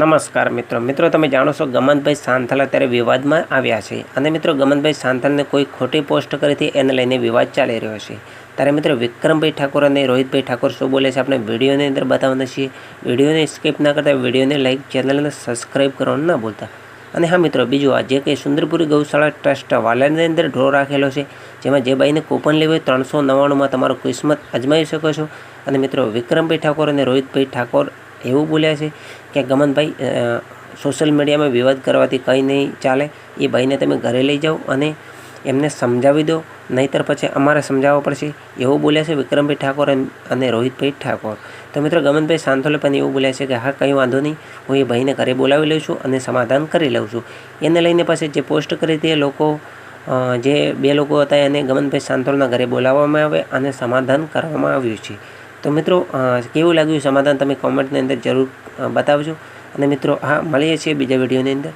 નમસ્કાર મિત્રો. મિત્રો, તમે જાણો છો ગમનભાઈ સાંથલ અત્યારે વિવાદમાં આવ્યા છે. અને મિત્રો, ગમનભાઈ સાંથલને કોઈ ખોટી પોસ્ટ કરી હતી, એને લઈને વિવાદ ચાલી રહ્યો છે. ત્યારે મિત્રો, વિક્રમભાઈ ઠાકોર અને રોહિતભાઈ ઠાકોર શું બોલે છે, આપણે વિડીયોની અંદર બતાવવાના છીએ. વિડીયોને સ્કીપ ના કરતા, વિડીયોને લાઇક ચેનલને સબસ્ક્રાઈબ કરવાનું ના ભૂલતા. અને હા મિત્રો, બીજું આ જે કંઈ સુંદરપુરી ગૌશાળા ટ્રસ્ટ વાલેની અંદર ડ્રો રાખેલો છે, જેમાં જે બાઈને કૂપન લેવું હોય, ત્રણસો નવ્વાણુંમાં તમારો કિસ્મત અજમાવી શકો છો. અને મિત્રો, વિક્રમભાઈ ઠાકોર અને રોહિતભાઈ ઠાકોર એવું બોલ્યા છે કે ગમનભાઈ સોશિયલ મીડિયામાં વિવાદ કરવાથી કંઈ નહીં ચાલે, એ ભાઈને તમે ઘરે લઈ જાઓ અને એમને સમજાવી દો, નહીંતર પછી અમારે સમજાવવા પડશે. એવું બોલ્યા છે વિક્રમભાઈ ઠાકોર અને રોહિતભાઈ ઠાકોર. તો મિત્રો ગમનભાઈ સાંથોલે પણ એવું બોલ્યા છે કે હા, કંઈ વાંધો નહીં, હું એ ભાઈને ઘરે બોલાવી લઉં છું અને સમાધાન કરી લઉં છું. એને લઈને પછી જે પોસ્ટ કરી એ લોકો જે બે લોકો હતા એને ગમનભાઈ સાંથોલના ઘરે બોલાવવામાં આવે અને સમાધાન કરવામાં આવ્યું છે. તો મિત્રો કેવું લાગ્યું? સમાધાન તમે કોમેન્ટની અંદર જરૂર બતાવજો. અને મિત્રો, હા, મળીએ છીએ બીજા વિડીયોની અંદર.